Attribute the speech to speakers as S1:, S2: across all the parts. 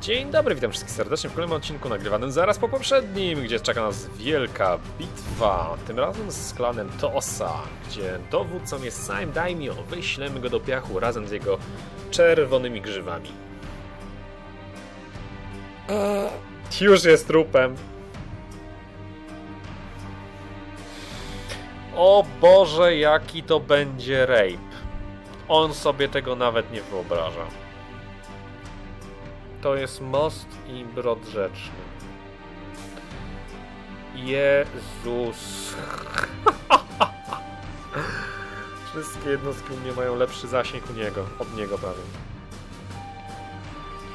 S1: Dzień dobry, witam wszystkich serdecznie w kolejnym odcinku nagrywanym zaraz po poprzednim, gdzie czeka nas wielka bitwa, tym razem z klanem Tosa, gdzie dowódcą jest Saim Daimyo, wyślemy go do piachu razem z jego czerwonymi grzywami. Już jest trupem. O Boże, jaki to będzie rape. On sobie tego nawet nie wyobraża. To jest most i brod rzeczny. Jezus. Wszystkie jednostki u mnie mają lepszy zasięg u niego, od niego prawie.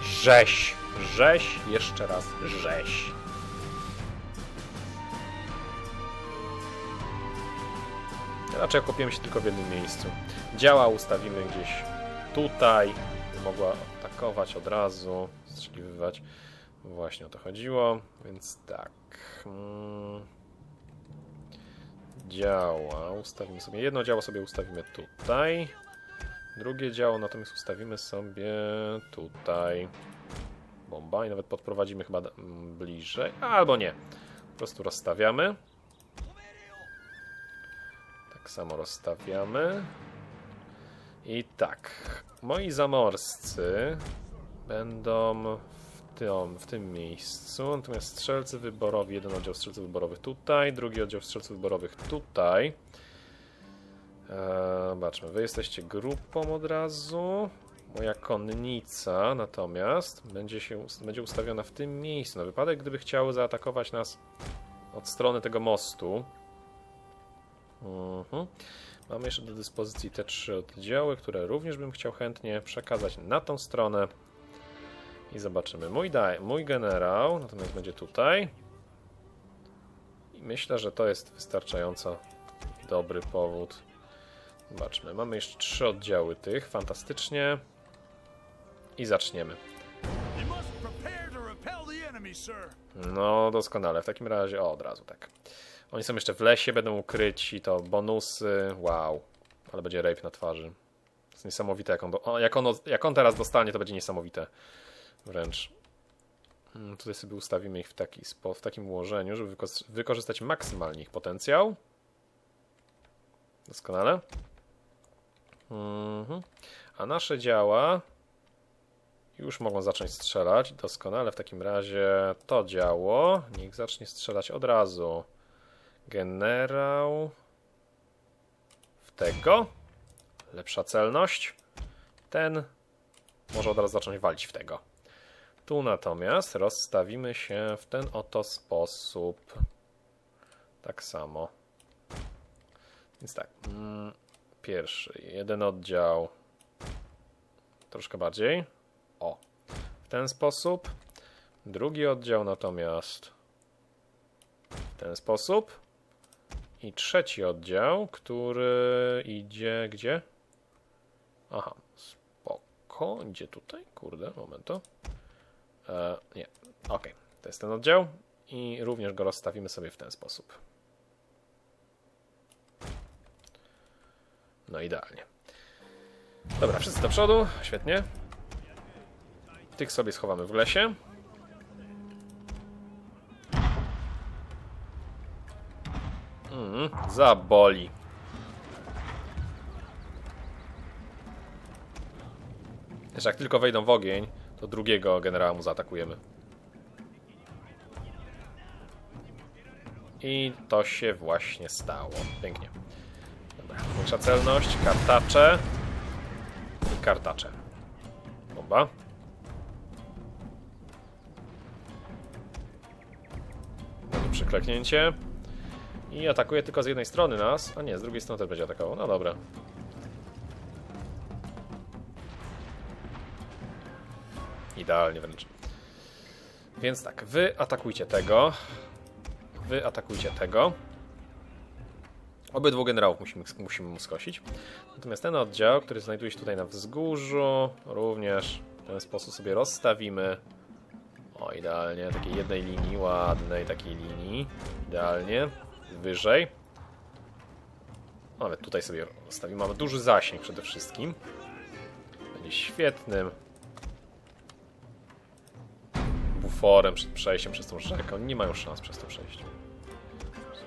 S1: Rzeź. Rzeź, jeszcze raz rzeź. Raczej okupiłem się tylko w jednym miejscu. Działa ustawimy gdzieś tutaj, mogła atakować od razu, strzeliwywać. Właśnie o to chodziło, więc tak. Mm. Działa, ustawimy sobie. Jedno działo sobie ustawimy tutaj. Drugie działo natomiast ustawimy sobie tutaj. Bomba i nawet podprowadzimy chyba bliżej, albo nie. Po prostu rozstawiamy. Tak samo rozstawiamy. I tak, moi zamorscy będą w tym, w tym miejscu, natomiast strzelcy wyborowi, jeden oddział strzelców wyborowych tutaj, drugi oddział strzelców wyborowych tutaj. Eee, wy jesteście grupą od razu. Moja konnica natomiast będzie, się, będzie ustawiona w tym miejscu, na wypadek gdyby chciały zaatakować nas od strony tego mostu. Mhm. Mamy jeszcze do dyspozycji te trzy oddziały, które również bym chciał chętnie przekazać na tą stronę. I zobaczymy. Mój, daj, mój generał natomiast będzie tutaj. I myślę, że to jest wystarczająco dobry powód. Zobaczmy. Mamy jeszcze trzy oddziały tych. Fantastycznie. I zaczniemy. No, doskonale. W takim razie, o, od razu tak. Oni są jeszcze w lesie, będą ukryci, to bonusy, wow. Ale będzie rape na twarzy. To jest niesamowite, jak on, do... jak, on, jak on teraz dostanie, to będzie niesamowite. Wręcz. Hmm, tutaj sobie ustawimy ich w, taki w takim ułożeniu, żeby wyko wykorzystać maksymalnie ich potencjał. Doskonale. Mhm. A nasze działa już mogą zacząć strzelać. Doskonale. W takim razie to działo. Niech zacznie strzelać od razu. Generał. W tego. Lepsza celność. Ten może od razu zacząć walić w tego. Tu natomiast rozstawimy się w ten oto sposób. Tak samo. Więc tak. Mm, pierwszy, jeden oddział. Troszkę bardziej. O. W ten sposób. Drugi oddział natomiast w ten sposób. I trzeci oddział, który idzie gdzie? Aha, spoko. Idzie tutaj? Kurde, momento. E, nie, ok. To jest ten oddział. I również go rozstawimy sobie w ten sposób. No idealnie. Dobra, wszyscy do przodu. Świetnie. Tych sobie schowamy w lesie. Mm, zaboli. Jeszcze jak tylko wejdą w ogień, to drugiego generała mu zaatakujemy. I to się właśnie stało. Pięknie. Dobra, większa celność, kartacze i kartacze. Bomba. Przykleknięcie. I atakuje tylko z jednej strony nas. A nie, z drugiej strony też będzie atakował. No dobra. Idealnie wręcz. Więc tak, wy atakujcie tego. Wy atakujcie tego. Obydwu generałów musimy, musimy mu skosić. Natomiast ten oddział, który znajduje się tutaj na wzgórzu, również w ten sposób sobie rozstawimy. O, idealnie, takiej jednej linii, ładnej takiej linii. Idealnie wyżej. Nawet tutaj sobie stawimy. Mamy duży zasięg przede wszystkim. Będzie świetnym buforem przed przejściem przez tą rzekę. Oni nie mają szans przez to przejść.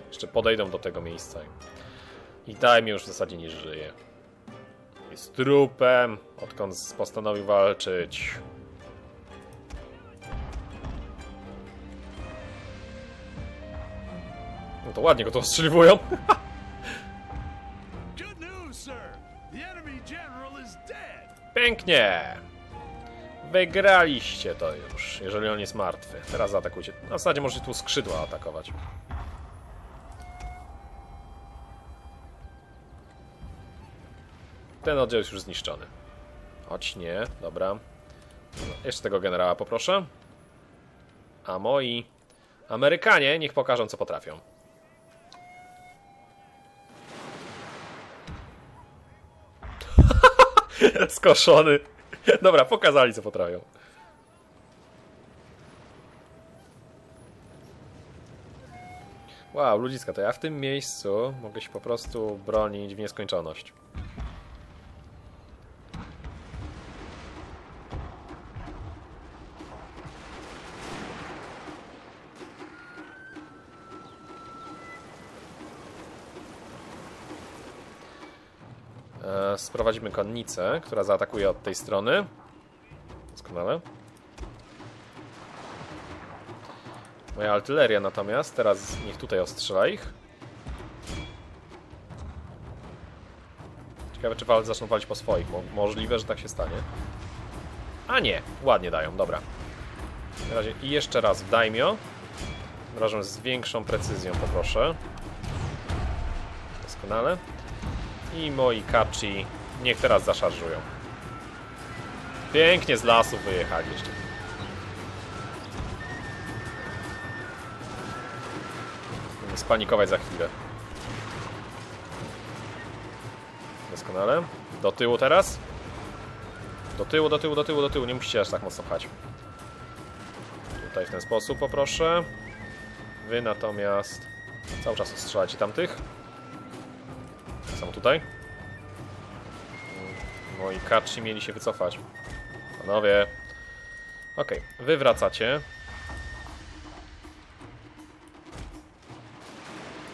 S1: Jeszcze podejdą do tego miejsca i daj mi już w zasadzie nie żyje. Jest trupem, odkąd postanowił walczyć. To ładnie go to ostrzeliwują. Pięknie! Wygraliście to już, jeżeli on jest martwy. Teraz zaatakujcie. Na zasadzie możecie tu skrzydła atakować. Ten oddział jest już zniszczony. Choć nie, dobra. Jeszcze tego generała poproszę. A moi Amerykanie niech pokażą co potrafią. Skoszony. Dobra, pokazali co potrafią. Wow, ludziska, to ja w tym miejscu mogę się po prostu bronić w nieskończoność. Sprowadzimy konnicę, która zaatakuje od tej strony. Doskonale. Moja artyleria natomiast, teraz niech tutaj ostrzela ich. Ciekawe, czy wal zaczną walić po swoich. Mo możliwe, że tak się stanie. A nie, ładnie dają, dobra. Na razie i jeszcze raz w daimio. Razem z większą precyzją poproszę. Doskonale. I moi kaci niech teraz zaszarżują. Pięknie z lasu wyjechali jeszcze. Będę Spanikować za chwilę. Doskonale. Do tyłu teraz. Do tyłu, do tyłu, do tyłu, do tyłu. Nie musicie aż tak mocno pchać. Tutaj w ten sposób poproszę. Wy natomiast cały czas ostrzelacie tamtych. Tutaj. Moi kaczy mieli się wycofać. Panowie. Okej, okay. wy wracacie.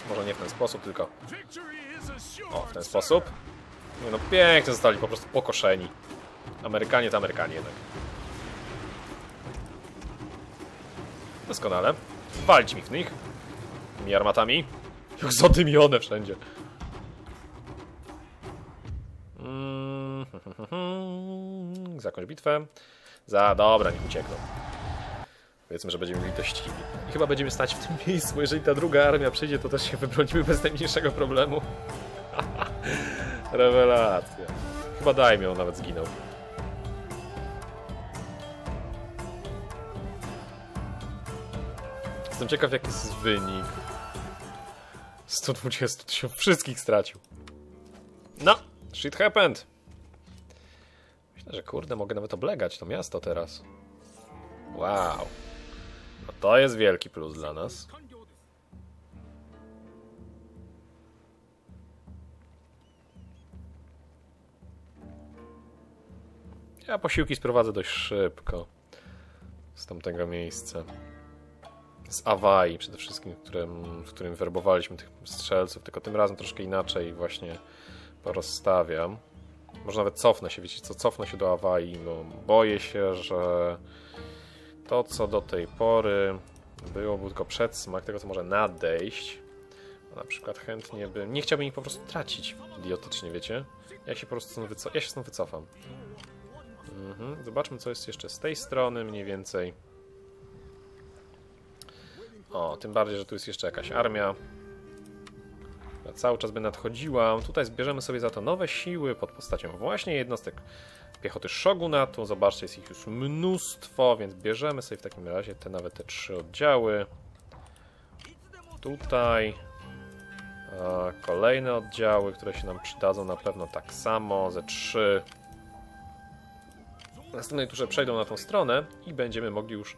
S1: Może nie w ten sposób, tylko o, w ten sposób. Nie no, pięknie zostali po prostu pokoszeni. Amerykanie to Amerykanie jednak. Doskonale. Walić mi w nich. Tymi armatami. Jak zadymione wszędzie. Zakończ bitwę. Za, dobra, niech uciekną. Powiedzmy, że będziemy litościwi. I chyba będziemy stać w tym miejscu, jeżeli ta druga armia przyjdzie, to też się wybronimy bez najmniejszego problemu. Rewelacja. Chyba Daimio nawet zginął. Jestem ciekaw, jaki jest wynik. 120 tysięcy wszystkich stracił. No, shit happened. Że kurde, mogę nawet oblegać to miasto teraz. Wow. No to jest wielki plus dla nas. Ja posiłki sprowadzę dość szybko. Z tamtego miejsca. Z Awai przede wszystkim, w którym, w którym werbowaliśmy tych strzelców, tylko tym razem troszkę inaczej właśnie porozstawiam. Może nawet cofnę się, wiecie co, cofnę się do Awai, bo boję się, że to co do tej pory było był tylko przedsmak tego, co może nadejść. Na przykład chętnie bym... Nie chciałbym ich po prostu tracić idiotycznie, wiecie? Ja się po prostu stąd, wyco... ja się wycofam. Mhm. Zobaczmy, co jest jeszcze z tej strony mniej więcej. O, tym bardziej, że tu jest jeszcze jakaś armia. Która cały czas by nadchodziła. Tutaj zbierzemy sobie za to nowe siły pod postacią właśnie jednostek piechoty Shogunatu. Zobaczcie, jest ich już mnóstwo, więc bierzemy sobie w takim razie te nawet te trzy oddziały. Tutaj kolejne oddziały, które się nam przydadzą na pewno tak samo, ze trzy. Następnej turze przejdą na tą stronę i będziemy mogli już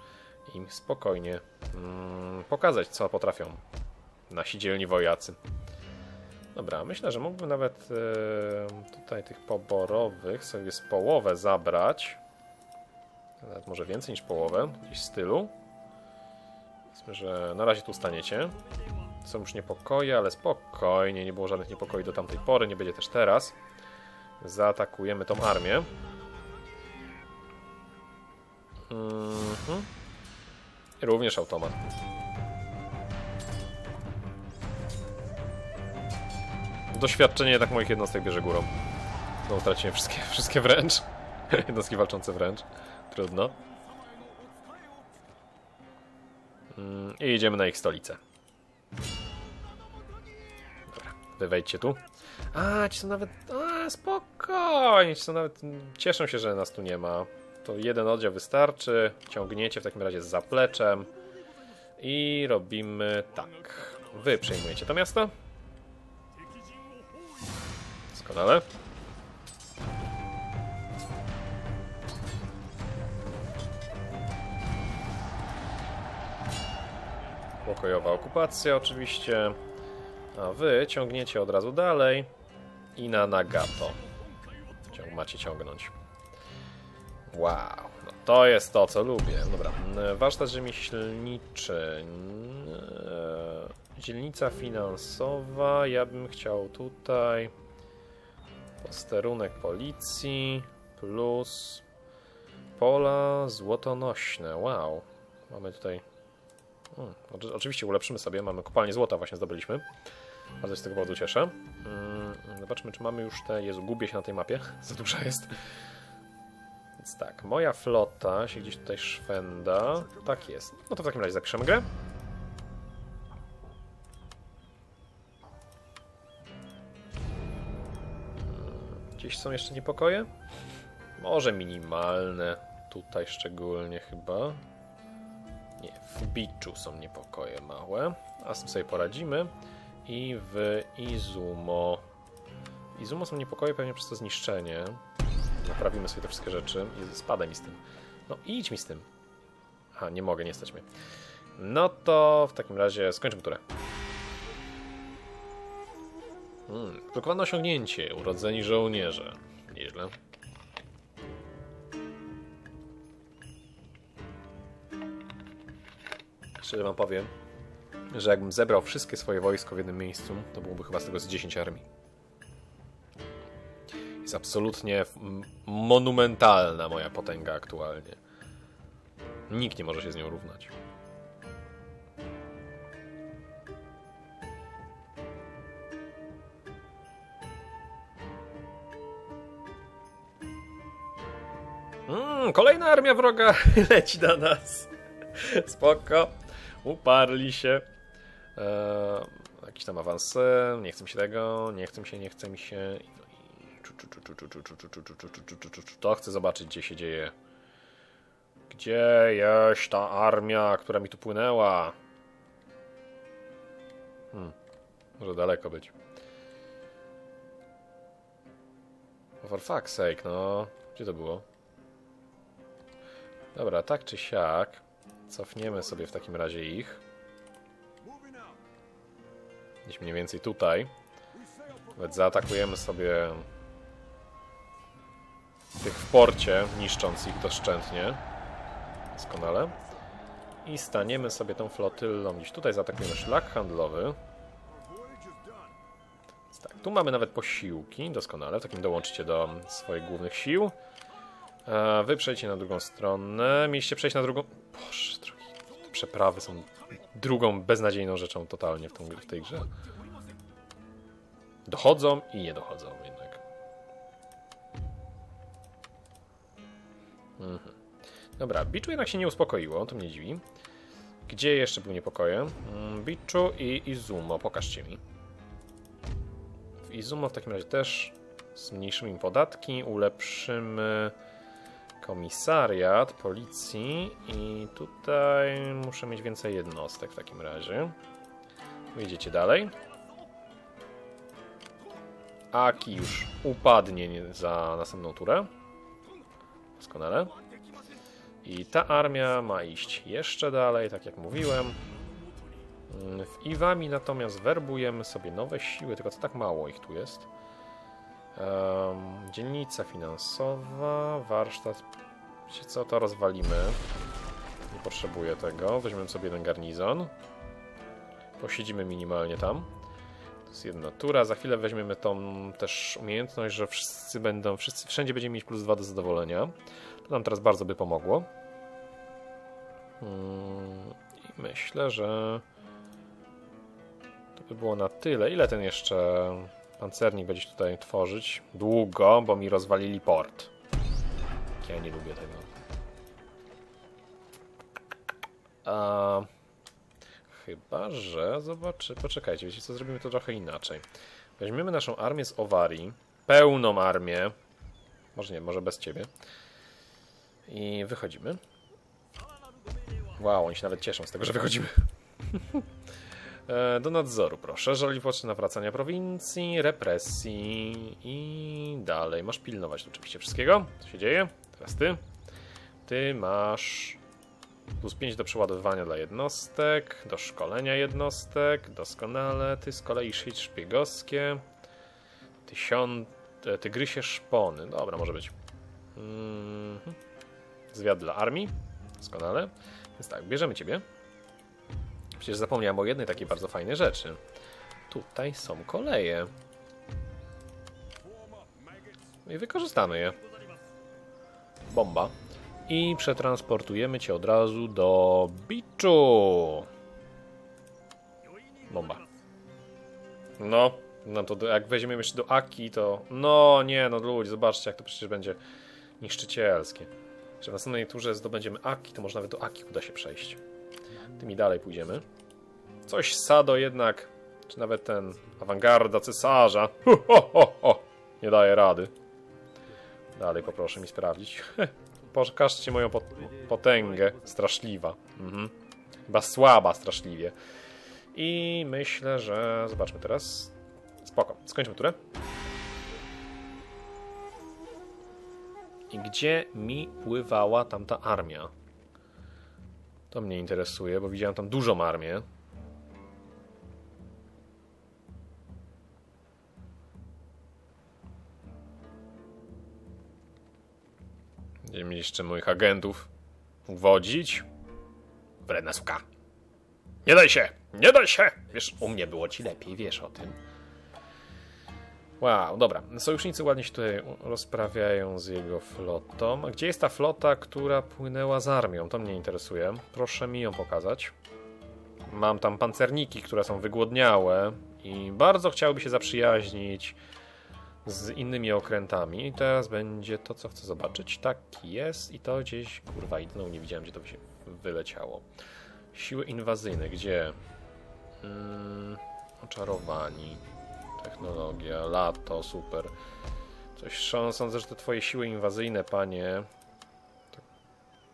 S1: im spokojnie mm, pokazać, co potrafią nasi dzielni wojacy. Dobra, myślę, że mógłbym nawet e, tutaj tych poborowych sobie z połowę zabrać. Nawet może więcej niż połowę, gdzieś stylu. Powiedzmy, że na razie tu staniecie. Są już niepokoje, ale spokojnie, nie było żadnych niepokoi do tamtej pory, nie będzie też teraz. Zaatakujemy tą armię. Mhm. Również automat. Doświadczenie jednak moich jednostek bierze górą. Znowu straciłem wszystkie, wszystkie wręcz. Jednostki walczące wręcz. Trudno. Mm, I idziemy na ich stolicę. Dobra, wy wejdźcie tu. A, ci są nawet... A, spokojnie, ci są nawet... Cieszą się, że nas tu nie ma. To jeden oddział wystarczy. Ciągniecie w takim razie z zapleczem. I robimy tak. Wy przejmujecie to miasto. Doskonale. Pokojowa okupacja oczywiście. A wy ciągniecie od razu dalej i na Nagato. Ciąg macie ciągnąć. Wow, no to jest to, co lubię. Dobra, warsztat rzemieślniczy. Dzielnica finansowa. Ja bym chciał tutaj posterunek policji plus pola złotonośne. Wow, mamy tutaj Hmm, oczywiście ulepszymy sobie, mamy kopalnię złota właśnie zdobyliśmy. Bardzo się z tego powodu cieszę. Hmm, zobaczmy, czy mamy już te... Jezu, gubię się na tej mapie, za duża jest. Więc tak, moja flota się gdzieś tutaj szwenda. Tak jest. No to w takim razie zapiszemy grę. Gdzieś są jeszcze niepokoje? Może minimalne. Tutaj szczególnie chyba. Nie, w Biczu są niepokoje małe, a z tym sobie poradzimy. I w Izumo. Izumo są niepokoje pewnie przez to zniszczenie. Naprawimy sobie te wszystkie rzeczy. I spadaj mi z tym. No idź mi z tym. Aha, nie mogę, nie stać mnie. No to w takim razie skończymy turę. Hmm, blokowane osiągnięcie. Urodzeni żołnierze. Nieźle. Szczerze wam powiem, że jakbym zebrał wszystkie swoje wojsko w jednym miejscu, to byłoby chyba z tego z 10 armii. Jest absolutnie monumentalna moja potęga aktualnie. Nikt nie może się z nią równać. Mm, kolejna armia wroga leci na nas. Spoko. Uparli się. Eee, jakiś tam awans. Nie chcę mi się tego. Nie chcę mi się, nie chcę mi się. To chcę zobaczyć, gdzie się dzieje. Gdzie jest ta armia, która mi tu płynęła? Hmm. Może daleko być. For fuck's sake, no. Gdzie to było? Dobra, tak czy siak. Cofniemy sobie w takim razie ich. Gdzieś mniej więcej tutaj. Nawet zaatakujemy sobie tych w porcie, niszcząc ich doszczętnie. Doskonale. I staniemy sobie tą flotyllą. Gdzieś tutaj zaatakujemy szlak handlowy. Tak, tu mamy nawet posiłki. Doskonale. W takim dołączycie do swoich głównych sił. Wy przejdźcie na drugą stronę. Mieliście przejść na drugą... Boże, drogi. Te przeprawy są drugą beznadziejną rzeczą totalnie w, tą, w tej grze. Dochodzą i nie dochodzą jednak. Mhm. Dobra, Biczu jednak się nie uspokoiło, to mnie dziwi. Gdzie jeszcze był niepokoje? Mm, Biczu i Izumo, pokażcie mi. W Izumo w takim razie też zmniejszymy im podatki, ulepszymy komisariat policji i tutaj muszę mieć więcej jednostek w takim razie. Wyjdziecie dalej. Aki już upadnie za następną turę. Doskonale. I ta armia ma iść jeszcze dalej, tak jak mówiłem. W Iwami natomiast werbujemy sobie nowe siły, tylko to tak mało ich tu jest. Um, dzielnica finansowa, warsztat Wiecie co, to rozwalimy. Nie potrzebuję tego. Weźmiemy sobie jeden garnizon. Posiedzimy minimalnie tam. To jest jedna tura. Za chwilę weźmiemy tą też umiejętność, że wszyscy będą, wszyscy, wszędzie będziemy mieć plus dwa do zadowolenia. To nam teraz bardzo by pomogło. Mm, I myślę, że to by było na tyle. Ile ten jeszcze pancernik będzie tutaj tworzyć? Długo, bo mi rozwalili port. Ja nie lubię tego. A... Chyba, że zobaczy. Poczekajcie, wiecie co? Zrobimy to trochę inaczej. Weźmiemy naszą armię z Owarii. Pełną armię. Może nie, może bez ciebie. I wychodzimy. Wow, oni się nawet cieszą z tego, że wychodzimy. E, Do nadzoru, proszę. Jeżeli poczyna nawracania prowincji, represji i dalej. Masz pilnować oczywiście wszystkiego, co się dzieje. Teraz ty. Ty masz plus 5 do przeładowywania dla jednostek, do szkolenia jednostek, doskonale. Ty z kolei sieć szpiegowskie. Tysiąc... e, Tygrysie szpony. Dobra, może być. Mhm. Zwiad dla armii. Doskonale. Więc tak, bierzemy ciebie. Przecież zapomniałem o jednej takiej bardzo fajnej rzeczy. Tutaj są koleje. No I wykorzystamy je. Bomba. I przetransportujemy cię od razu do Biczu. Bomba. No, no to jak weźmiemy jeszcze do Aki, to... No nie, no ludzie, zobaczcie jak to przecież będzie niszczycielskie. Że w następnej turze zdobędziemy Aki, to może nawet do Aki uda się przejść. Tymi dalej pójdziemy. Coś Sado jednak, czy nawet ten awangarda cesarza. Ho, ho, ho. Nie daje rady. Dalej poproszę mi sprawdzić. Pokażcie moją pot potęgę. Straszliwa. Mhm. Chyba słaba straszliwie. I myślę, że... Zobaczmy teraz. Spoko. Skończmy turę. I gdzie mi pływała tamta armia? To mnie interesuje, bo widziałem tam dużą armię. Będziemy jeszcze moich agentów uwodzić. Wredna suka. Nie daj się! Nie daj się! Wiesz, u mnie było ci lepiej, wiesz o tym. Wow, dobra. Sojusznicy ładnie się tutaj rozprawiają z jego flotą. A gdzie jest ta flota, która płynęła z armią? To mnie interesuje. Proszę mi ją pokazać. Mam tam pancerniki, które są wygłodniałe i bardzo chciałby się zaprzyjaźnić z innymi okrętami. I teraz będzie to, co chcę zobaczyć. Tak jest i to gdzieś, kurwa, i znowu nie widziałem, gdzie to się wyleciało. Siły inwazyjne, gdzie? Mm, oczarowani. Technologia, lato, super. Coś sądzę, że te twoje siły inwazyjne, panie,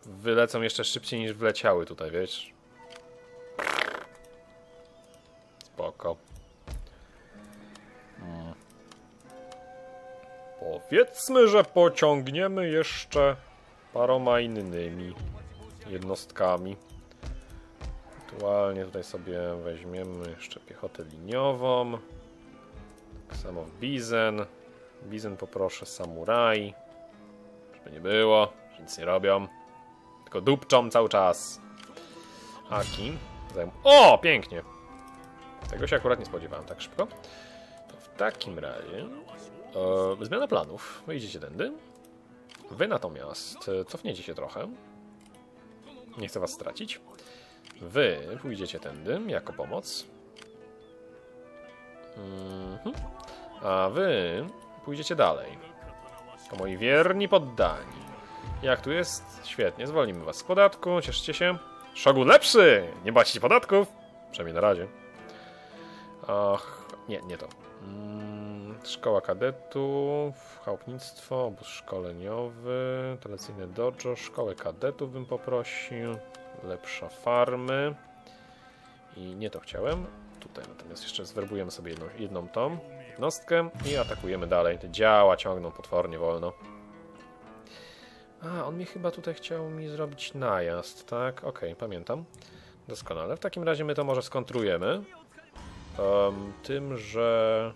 S1: wylecą jeszcze szybciej niż wleciały tutaj, wiesz? Spoko. Mm. Powiedzmy, że pociągniemy jeszcze paroma innymi jednostkami. Aktualnie tutaj sobie weźmiemy jeszcze piechotę liniową. Samo w Bizen. Bizen poproszę samuraj. Żeby nie było, że nic nie robią. Tylko dupczą cały czas. Aki. Zajm o, pięknie. Tego się akurat nie spodziewałem tak szybko. To w takim razie... E, zmiana planów. Wy idziecie tędy. Wy natomiast e, cofniecie się trochę. Nie chcę was stracić. Wy pójdziecie tędy jako pomoc. Mhm. A wy pójdziecie dalej. To moi wierni poddani. Jak tu jest? Świetnie, zwolnimy was z podatku, cieszcie się. Szogun lepszy! Nie płacicie podatków! Przynajmniej na razie. Ach, nie, nie to. Mm, Szkoła kadetów, chałupnictwo, obóz szkoleniowy, tradycyjne dojo, szkołę kadetów bym poprosił, lepsza farmy. I nie to chciałem. Tutaj natomiast jeszcze zwerbujemy sobie jedną, jedną tą jednostkę i atakujemy dalej. Te działa ciągną potwornie wolno. A, on mi chyba tutaj chciał mi zrobić najazd, tak? Okej, pamiętam. Doskonale. W takim razie my to może skontrujemy. Em, tym, że...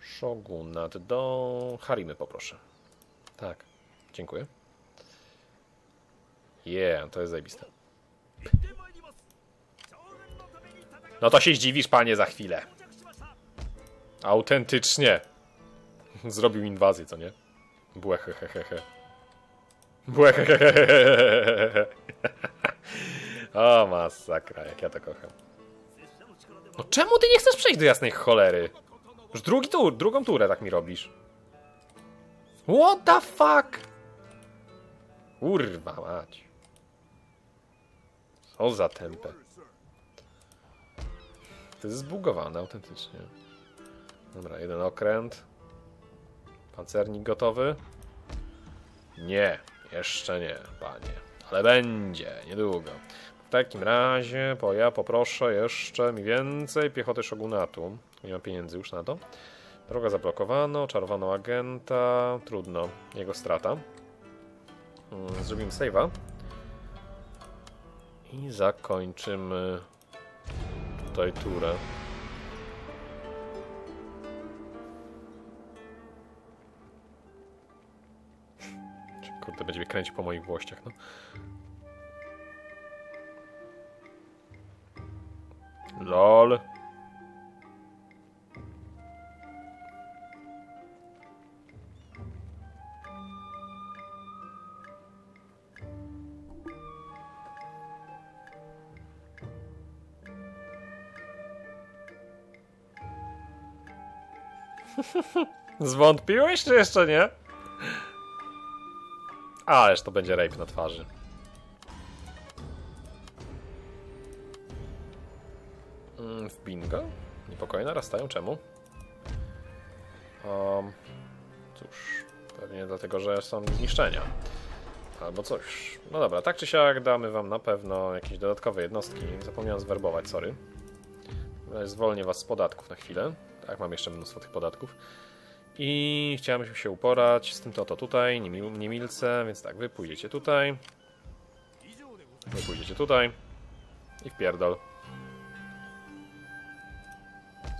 S1: Shogunat do Harimy poproszę. Tak, dziękuję. Yeah, to jest zajebiste. No to się zdziwisz, panie, za chwilę. Autentycznie. Zrobił inwazję, co nie? Błehehehehe. Błehehehehe. O, masakra, jak ja to kocham. No czemu ty nie chcesz przejść do jasnej cholery? Już drugi tur, drugą turę tak mi robisz. What the fuck? Kurwa mać. Co za tempę. To jest zbugowane autentycznie. Dobra, jeden okręt. Pancernik gotowy? Nie, jeszcze nie, panie. Ale będzie, niedługo. W takim razie, bo ja poproszę jeszcze mi więcej piechoty szogunatu. Nie mam pieniędzy już na to. Droga zablokowano, czarowano agenta. Trudno, jego strata. Mm, Zrobimy save'a. I zakończymy tutaj turę. Kurde, będzie mnie kręcić po moich włościach, no. LOL. Zwątpiłeś, czy jeszcze nie? Ależ to będzie rape na twarzy. Mm, W bingo? Niepokoje narastają. Czemu? Um, cóż, pewnie dlatego, że są zniszczenia. Albo coś. No dobra, tak czy siak damy wam na pewno jakieś dodatkowe jednostki. Zapomniałem zwerbować, sorry. Zwolnię was z podatków na chwilę. Tak, mam jeszcze mnóstwo tych podatków. I chciałem się uporać z tym to, to tutaj, niemil, niemilce, więc tak, wy pójdziecie tutaj. Wy pójdziecie tutaj. I wpierdol.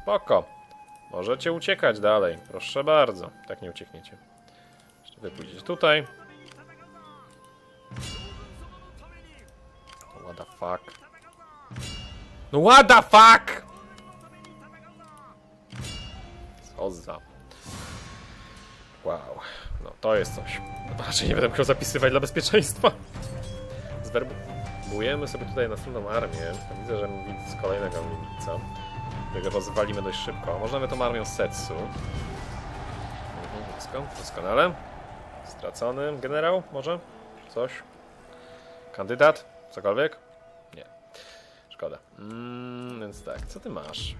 S1: Spoko. Możecie uciekać dalej. Proszę bardzo. Tak nie uciekniecie. Jeszcze wy pójdziecie tutaj. What the fuck? No what the fuck? Co za... Wow. No to jest coś. No, raczej nie będę musiał zapisywać dla bezpieczeństwa. Zwerbujemy sobie tutaj następną armię. Widzę, że widzę z kolejnego milica. którego rozwalimy dość szybko. Może nawet tą armią Setsu. Mhm, blisko. Doskonale. Stracony. Generał? Może? Coś? Kandydat? Cokolwiek? Nie. Szkoda. Mm, więc tak, co ty masz?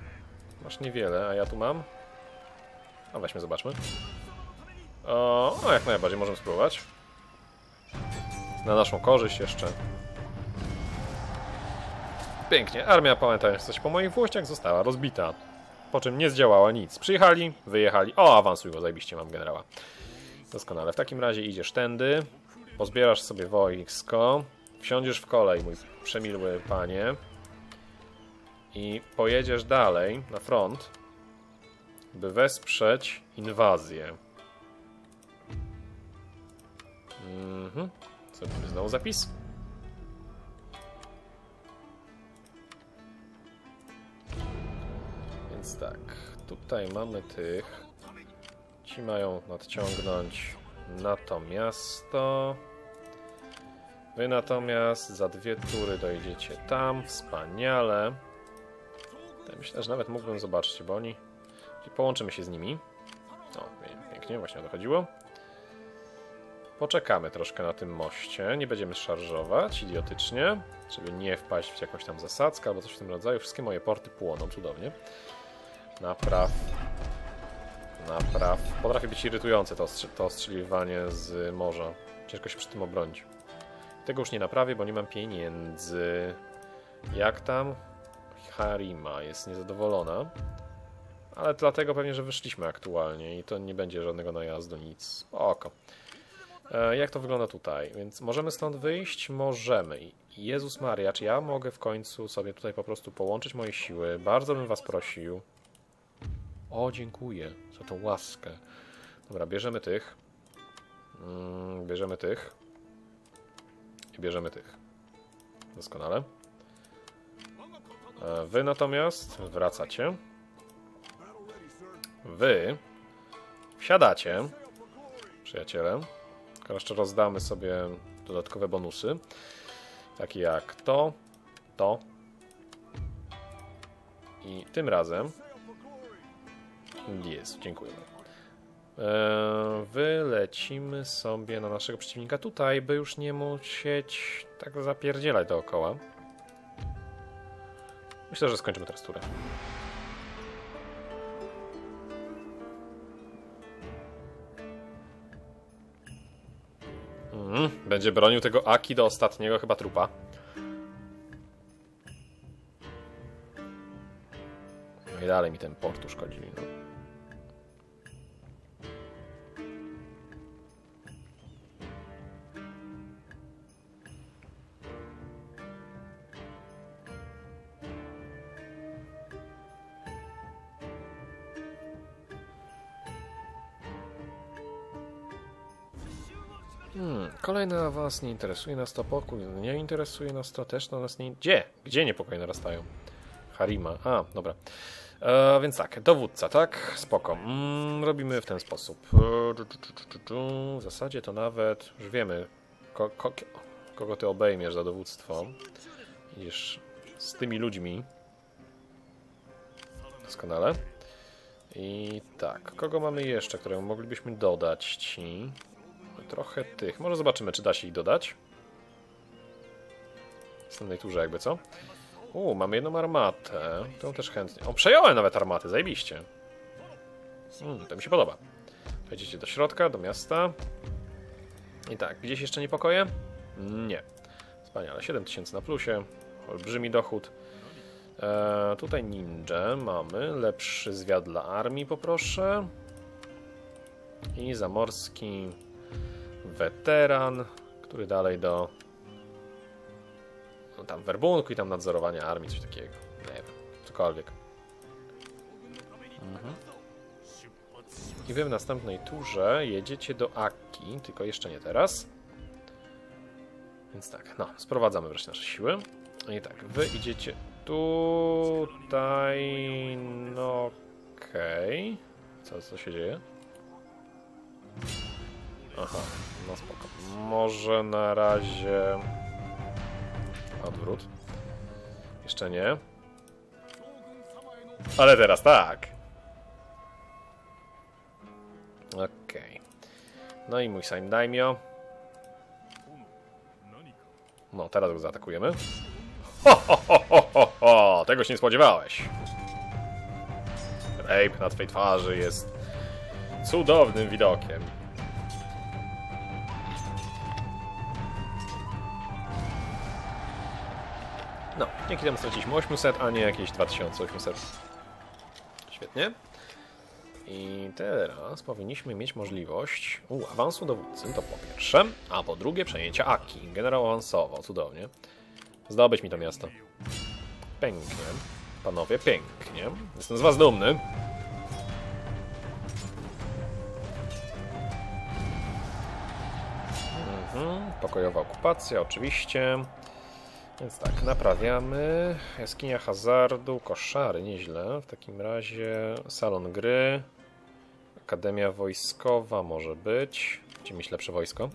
S1: Masz niewiele, a ja tu mam? No weźmy, zobaczmy. O, no jak najbardziej możemy spróbować. Na naszą korzyść jeszcze. Pięknie. Armia, pamiętając coś po moich włościach, została rozbita. Po czym nie zdziałała nic. Przyjechali, wyjechali. O, awansuj go, zajebiście mam generała. Doskonale. W takim razie idziesz tędy. Pozbierasz sobie wojsko. Wsiądziesz w kolej, mój przemiły panie. I pojedziesz dalej na front, by wesprzeć inwazję. Mhm. Zrobimy znowu zapis. Więc tak, tutaj mamy tych. Ci mają nadciągnąć na to miasto. Wy natomiast za dwie tury dojedziecie tam. Wspaniale. Myślę, że nawet mógłbym zobaczyć, bo oni... Połączymy się z nimi. O, pięknie, właśnie o to chodziło. Poczekamy troszkę na tym moście. Nie będziemy szarżować idiotycznie, żeby nie wpaść w jakąś tam zasadzkę albo coś w tym rodzaju. Wszystkie moje porty płoną cudownie. Napraw. Napraw. Potrafi być irytujące to, to ostrzeliwanie z morza. Ciężko się przy tym obronić. Tego już nie naprawię, bo nie mam pieniędzy. Jak tam? Harima jest niezadowolona. Ale dlatego pewnie, że wyszliśmy aktualnie i to nie będzie żadnego najazdu, nic. Spoko. E, jak to wygląda tutaj? Więc możemy stąd wyjść? Możemy. Jezus Maria, czy ja mogę w końcu sobie tutaj po prostu połączyć moje siły? Bardzo bym was prosił. O, dziękuję za tą łaskę. Dobra, bierzemy tych. Mm, bierzemy tych. I bierzemy tych. Doskonale. E, Wy natomiast wracacie. Wy wsiadacie, przyjaciele. Jeszcze rozdamy sobie dodatkowe bonusy. Takie jak to, to. I tym razem. Jest, dziękuję. Eee, Wylecimy sobie na naszego przeciwnika tutaj, by już nie musieć tak zapierdzielać dookoła. Myślę, że skończymy teraz turę. Mhm, będzie bronił tego Aki do ostatniego chyba trupa. No i dalej mi ten port uszkodzili. No. Hmm, kolejny awans nie interesuje nas to pokój, nie interesuje nas to też, no nas nie... Gdzie? Gdzie niepokoje narastają? Harima, a, dobra. E, więc tak, dowódca, tak? Spoko. Mm, robimy w ten sposób. E. W zasadzie to nawet już wiemy, ko, ko, kogo ty obejmiesz za dowództwo. Idziesz z tymi ludźmi. Doskonale. I tak, kogo mamy jeszcze, którego moglibyśmy dodać ci? Trochę tych. Może zobaczymy, czy da się ich dodać. W następnej turze jakby, co? U, mamy jedną armatę. Tą też chętnie. O, przejąłem nawet armaty, zajebiście. Hmm, to mi się podoba. Wejdziecie do środka, do miasta. I tak, gdzieś jeszcze niepokoje? Nie. Wspaniale, 7000 na plusie. Olbrzymi dochód. E, tutaj ninja mamy. Lepszy zwiat dla armii, poproszę. I zamorski weteran, który dalej do no tam werbunku i tam nadzorowania armii, coś takiego. Nie wiem, cokolwiek. Mhm. I wy w następnej turze jedziecie do Aki, tylko jeszcze nie teraz. Więc tak, no, sprowadzamy wreszcie nasze siły. I tak, wy idziecie tutaj, no okej. Okay. Co, co się dzieje? Aha, no spoko. Może na razie... Odwrót. Jeszcze nie. Ale teraz tak. Okej. Okay. No i mój Saim Daimyo. No, teraz go zaatakujemy. Ho, ho, ho, ho, ho, ho. Tego się nie spodziewałeś. Rape na twej twarzy jest cudownym widokiem. Dzięki temu straciliśmy 800, a nie jakieś 2800. Świetnie. I teraz powinniśmy mieć możliwość u, awansu dowódcy, to po pierwsze, a po drugie przejęcia Aki. Generał awansował, cudownie. Zdobyć mi to miasto. Pięknie. Panowie, pięknie. Jestem z was dumny. Mhm, pokojowa okupacja, oczywiście. Więc tak, naprawiamy. Jaskinia hazardu, koszary, nieźle. W takim razie salon gry, akademia wojskowa może być. Będziemy mieć lepsze wojsko.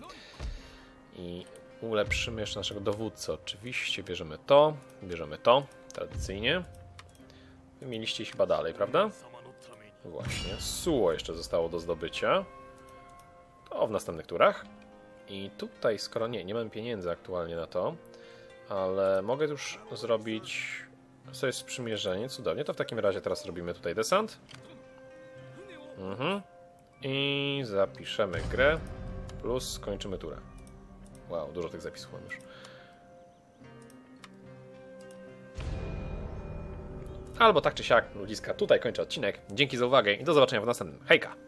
S1: I ulepszymy jeszcze naszego dowódcę. Oczywiście bierzemy to, bierzemy to, tradycyjnie. Wy mieliście chyba dalej, prawda? Właśnie. Suło jeszcze zostało do zdobycia. To w następnych turach. I tutaj, skoro nie, nie mam pieniędzy aktualnie na to, ale mogę już zrobić sobie sprzymierzenie, cudownie. To w takim razie teraz robimy tutaj desant. Mhm. I zapiszemy grę, plus skończymy turę. Wow, dużo tych zapisów mam już. Albo tak czy siak, ludziska, tutaj kończę odcinek. Dzięki za uwagę i do zobaczenia w następnym. Hejka!